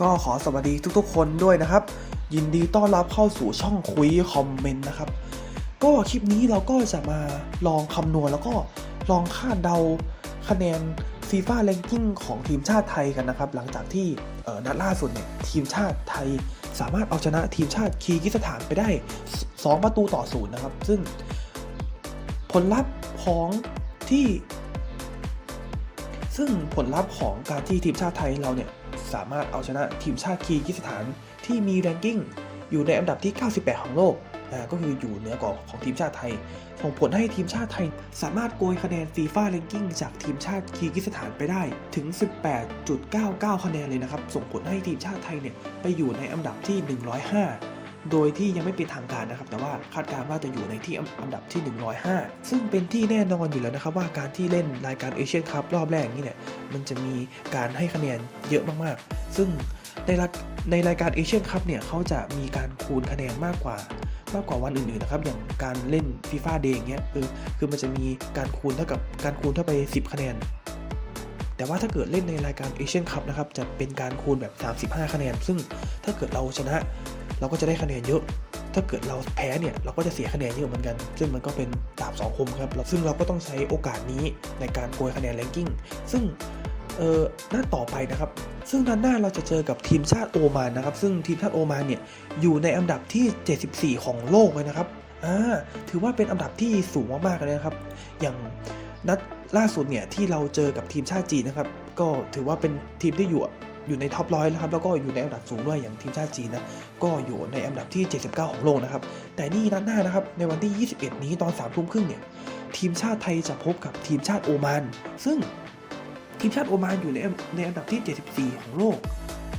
ก็ขอสวัสดีทุกๆคนด้วยนะครับ ยินดีต้อนรับเข้าสู่ช่องคุยคอมเมนต์นะครับ ก็คลิปนี้เราก็จะมาลองคำนวณแล้วก็ลองคาดเดาคะแนนฟีฟ่าแรงกิ้งของทีมชาติไทยกันนะครับ หลังจากที่นัดล่าสุดเนี่ยทีมชาติไทยสามารถเอาชนะทีมชาติคีร์กิสถานไปได้ 2 ประตูต่อศูนย์นะครับ ซึ่งผลลัพธ์ของที่ ซึ่งผลลัพธ์ของการที่ทีมชาติไทยเราเนี่ยสามารถเอาชนะทีมชาติคีร์กิสถานที่มีแรงกิ้งอยู่ในอันดับที่ 98 ของโลก ก็คืออยู่เหนือกว่าของทีมชาติไทย ส่งผลให้ทีมชาติไทย สามารถโกยคะแนนฟีฟ่าแรงกิ้งจากทีมชาติคีร์กิสถานไปได้ถึง 18.99 คะแนนเลยนะครับ ส่งผลให้ทีมชาติไทยเนี่ยไปอยู่ในอันดับที่ 105โดยที่ยังไม่เป็นทางการนะครับ แต่ว่าคาดการณ์ว่าจะอยู่ในที่อันดับที่ 105 ซึ่งเป็นที่แน่นอนอยู่แล้วนะครับ ว่าการที่เล่นรายการเอเชียนคัพรอบแรกนี่เนี่ยมันจะมีการให้คะแนนเยอะมากๆ ซึ่งในรัในรายการเอเชียนคัพเนี่ยเขาจะมีการคูณคะแนนมากกว่า มากกว่าวันอื่นๆนะครับ อย่างการเล่นฟีฟ่าเดย์อย่างเงี้ยคือคือมันจะมีการคูณเท่ากับการคูณเท่าไป 10 คะแนน แต่ว่าถ้าเกิดเล่นในรายการเอเชียนคัพนะครับ จะเป็นการคูณแบบ 35 คะแนน ซึ่งถ้าเกิดเราชนะ เราก็จะได้คะแนนเยอะ ถ้าเกิดเราแพ้เนี่ยเราก็จะเสียคะแนนเยอะเหมือนกัน ซึ่งมันก็เป็นดาบสองคมครับ ซึ่งเราก็ต้องใช้โอกาสนี้ในการโกยคะแนนแรงกิ้ง ซึ่ง เออหน้าต่อไปนะครับ ซึ่งนัดหน้าเราจะเจอกับทีมชาติโอมานนะครับ ซึ่งทีมชาติโอมานเนี่ยอยู่ในอันดับที่ 74 ของโลกเลยนะครับอ่าถือว่าเป็นอันดับที่สูงมากๆเลยนะครับ อย่างนัดล่าสุดเนี่ยที่เราเจอกับทีมชาติจีนนะครับ ก็ถือว่าเป็นทีมที่อยู่อยู่ในท็อปร้อยนะครับแล้วก็อยู่ในอันดับสูงด้วยอย่างทีมชาติจีนนะก็อยู่ในอันดับที่ 79 ของโลกนะครับ แต่นี่นัดหน้านะครับในวันที่ 21 นี้ตอน3ทุ่มครึ่งเนี่ยทีมชาติไทยจะพบกับทีมชาติโอมาน ซึ่ง ทีมชาติโอมานอยู่ในในอันดับที่ 74 ของโลก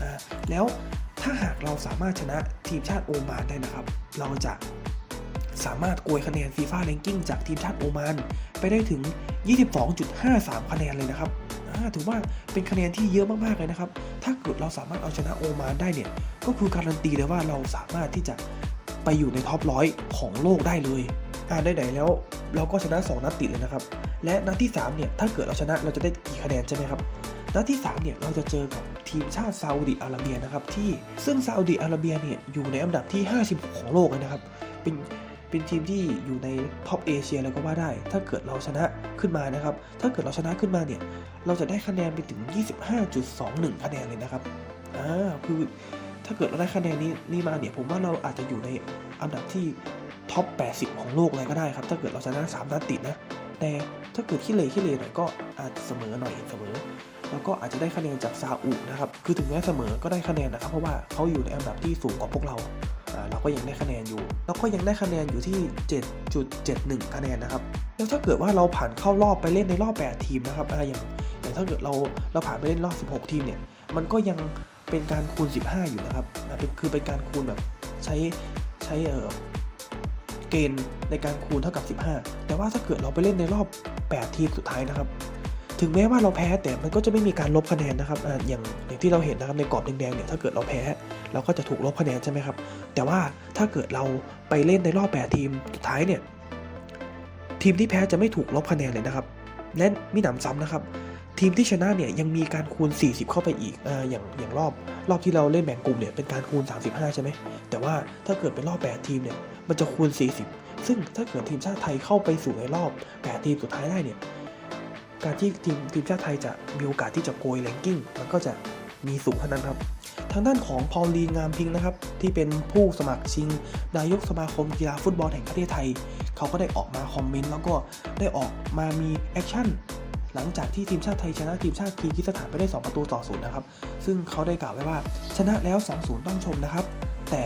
อ่าแล้วถ้าหากเราสามารถชนะทีมชาติโอมานได้นะครับ เราจะสามารถโกยคะแนนฟีฟ่าแรงกิ้งจากทีมชาติโอมานไปได้ถึง 22.53 คะแนนเลยนะครับถือว่าเป็นคะแนนที่เยอะมากๆเลยนะครับ ถ้าเกิดเราสามารถเอาชนะโอมานได้เนี่ย ก็คือการันตีเลยว่าเราสามารถที่จะไปอยู่ในท็อปร้อยของโลกได้เลยอ่าได้ไหนแล้ว เราก็ชนะ 2 นัดติดเลยนะครับ และนัดที่3เนี่ยถ้าเกิดเราชนะเราจะได้กี่คะแนนใช่ไหมครับนัดที่3เนี่ยเราจะเจอกับทีมชาติซาอุดิอาระเบียนะครับที่ซึ่งซาอุดิอาระเบียเนี่ยอยู่ในอันดับที่ 56 ของโลกนะครับ เป็นเป็นทีมที่อยู่ในท็อปเอเชียเลยก็ว่าได้ ถ้าเกิดเราชนะขึ้นมานะครับ ถ้าเกิดเราชนะขึ้นมาเนี่ย เราจะได้คะแนนไปถึง 25.21 คะแนนเลยนะครับ อ่า คือถ้าเกิดเราได้คะแนนนี้นี่มาเนี่ย ผมว่าเราอาจจะอยู่ในอันดับที่ ท็อป 80 ของโลกเลยก็ได้ครับ ถ้าเกิดเราชนะ 3 นัดติดนะ แต่ถ้าเกิดขี้เหร่ขี้เหร่หน่อยก็อาจเสมอหน่อยเสมอ แล้วก็อาจจะได้คะแนนจากซาอุนะครับ คือถึงแม้เสมอก็ได้คะแนนนะครับเพราะว่าเขาอยู่ในอันดับที่สูงกว่าพวกเราเราก็ยังได้คะแนนอยู่ แล้วก็ยังได้คะแนนอยู่ที่ 7.71 คะแนนนะครับ แล้วถ้าเกิดว่าเราผ่านเข้ารอบไปเล่นในรอบ 8 ทีมนะครับอ่าอย่างอย่างถ้าเกิดเราเราผ่านไปเล่นรอบ 16 ทีมเนี่ย มันก็ยังเป็นการคูณ 15 อยู่นะครับ เป็นคือเป็นการคูณแบบใช้ใช้เอ่อ เกณฑ์ในการคูณเท่ากับ 15 แต่ว่าถ้าเกิดเราไปเล่นในรอบ 8 ทีมสุดท้ายนะครับ ถึงแม้ว่าเราแพ้แต่มันก็จะไม่มีการลบคะแนนนะครับออย่างอย่างที่เราเห็นนะครับในกรอบแดงๆเนี่ยถ้าเกิดเราแพ้เราก็จะถูกลบคะแนนใช่ไหมครับ แต่ว่าถ้าเกิดเราไปเล่นในรอบ 8 ทีมสุดท้ายเนี่ยทีมที่แพ้จะไม่ถูกลบคะแนนเลยนะครับ และมีหนำซ้ำนะครับ ทีมที่ชนะเนี่ยยังมีการคูณ 40 เข้าไปอีกออย่างอย่างรอบ รอบที่เราเล่นแบ่งกลุ่มเนี่ยเป็นการคูณ 35 ใช่ไหม แต่ว่าถ้าเกิดเป็นรอบ 8 ทีมเนี่ย มันจะคูณ 40 ซึ่งถ้าเกิดทีมชาติไทยเข้าไปสู่ในรอบ 8 ทีมสุดท้ายได้เนี่ย การที่ทีมทีมชาติไทยจะมีโอกาสที่จะโกยแรงกิ้ง มันก็จะมีสูงเท่านั้นครับ ทางด้านของพอลลีงามพิงค์นะครับ ที่เป็นผู้สมัครชิง นายกสมาคมกีฬาฟุตบอลแห่งประเทศไทย เขาก็ได้ออกมาคอมเมนต์แล้วก็ได้ออกมามีแอคชั่น หลังจากที่ทีมชาติไทยชนะทีมชาติคีร์กิสถานไปได้ 2 ประตูต่อศูนย์นะครับ ซึ่งเขาได้กล่าวไว้ว่า ชนะแล้ว 2-0 ต้องชมนะครับ แต่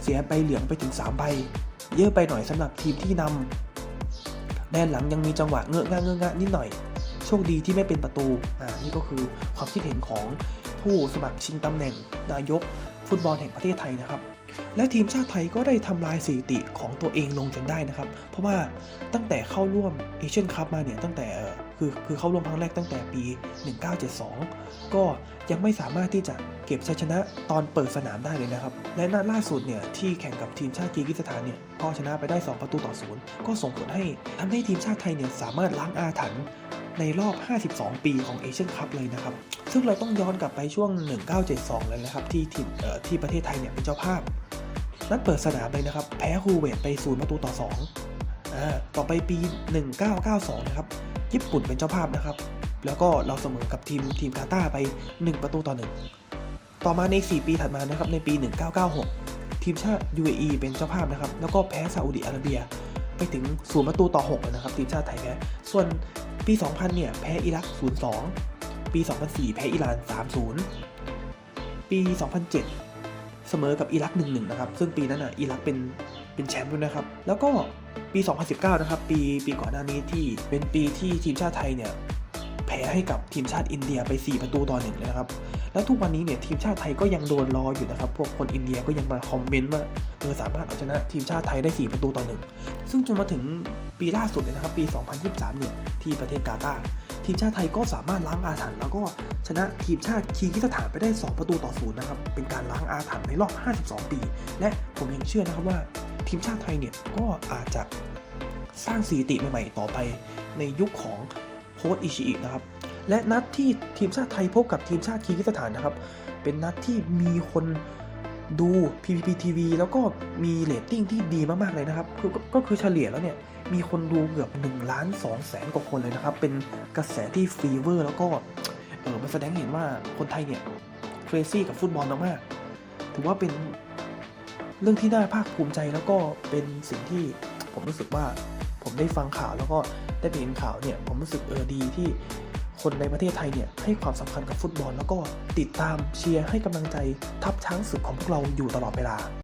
เสียใบเหลืองไปถึง 3 ใบ เยอะไปหน่อยสำหรับทีมที่นำแดนหลังยังมีจังหวะเงื้องะเงื้องะนิดหน่อย โชคดีที่ไม่เป็นประตู อ่า นี่ก็คือความคิดเห็นของผู้สมัครชิงตำแหน่ง นายก ฟุตบอลแห่งประเทศไทยนะครับและทีมชาติไทยก็ได้ทำลายสถิติของตัวเองลงจนได้นะครับ เพราะว่าตั้งแต่เข้าร่วมเอเชียนคัพมาเนี่ยตั้งแต่เอ่อคือคือเข้าร่วมครั้งแรกตั้งแต่ปี 1972 ก็ยังไม่สามารถที่จะเก็บชัยชนะตอนเปิดสนามได้เลยนะครับ และนัดล่าสุดเนี่ยที่แข่งกับทีมชาติกีร์กิสถานเนี่ยก็ชนะไปได้ 2 ประตูต่อศูนย์ก็ส่งผลให้ทำให้ทีมชาติไทยเนี่ยสามารถล้างอาถรรพ์ในรอบ 52 ปีของเอเชียนคัพเลยนะครับ ซึ่งเราต้องย้อนกลับไปช่วง 1972 เลยนะครับ ที่ทีมเอ่อที่ประเทศไทยเนี่ยเป็นเจ้าภาพ นัดเปิดสนามเลยนะครับ แพ้คูเวตไปศูนย์ประตูต่อ 2 อ่า ต่อไปปี 1992 นะครับ ญี่ปุ่นเป็นเจ้าภาพนะครับ แล้วก็เราเสมอกับทีมทีมกาตาร์ไป 1 ประตูต่อ 1 ต่อมาใน 4 ปีถัดมานะครับในปี 1996 ทีมชาติ UAE เป็นเจ้าภาพนะครับ แล้วก็แพ้ซาอุดิอาระเบีย ไปถึงศูนย์ประตูต่อ6นะครับทีมชาติไทยแพ้ส่วนปี 2000 เนี่ยแพ้อิรัก 0-2 ปี 2004 แพ้อิหร่าน 3-0 ปี 2007 เสมอกับอิรัก 1-1 นะครับ ซึ่งปีนั้นอะอิรักเป็น เป็นแชมป์ด้วยนะครับ แล้วก็ปี 2019 นะครับ ปีปีก่อนหน้านี้ที่เป็นปีที่ทีมชาติไทยเนี่ยแพ้ให้กับทีมชาติอินเดียไป 4 ประตูต่อหนึ่งเลยนะครับ แล้วทุกวันนี้เนี่ยทีมชาติไทยก็ยังโดนรออยู่นะครับ พวกคนอินเดียก็ยังมาคอมเมนต์ว่าเออสามารถเอาชนะทีมชาติไทยได้ 4 ประตูต่อหนึ่งซึ่งจนมาถึงปีล่าสุดเลยนะครับ ปี 2023 เนี่ยที่ประเทศกาตาร์ทีมชาติไทยก็สามารถล้างอาถรรพ์แล้วก็ชนะทีมชาติคีร์กิสถานไปได้ 2 ประตูต่อศูนย์นะครับ เป็นการล้างอาถรรพ์ในรอบ 52 ปี และผมยังเชื่อนะครับว่า ทีมชาติไทยเนี่ยก็อาจจะสร้างสถิติใหม่ๆต่อไปในยุคของโค้ชอิชิอินะครับ และนัดที่ทีมชาติไทยพบกับทีมชาติคีร์กิสถานนะครับ เป็นนัดที่มีคนดู PPP TV แล้วก็มีเรตติ้งที่ดีมากๆเลยนะครับคือก็ก็คือเฉลี่ยแล้วเนี่ย มีคนดูเกือบ1ล้าน2แสนกว่าคนเลยนะครับ เป็นกระแสที่ฟีเวอร์ แล้วก็เออมันแสดงเห็นว่าคนไทยเนี่ยเครซี่กับฟุตบอลมากๆถือว่าเป็น เรื่องที่น่าภาคภูมิใจแล้วก็เป็นสิ่งที่ผมรู้สึกว่าผมได้ฟังข่าวแล้วก็ได้ไปเห็นข่าวเนี่ยผมรู้สึกเออดีที่คนในประเทศไทยเนี่ยให้ความสำคัญกับฟุตบอล แล้วก็ติดตามเชียร์ให้กำลังใจทัพช้างศึกของพวกเราอยู่ตลอดเวลา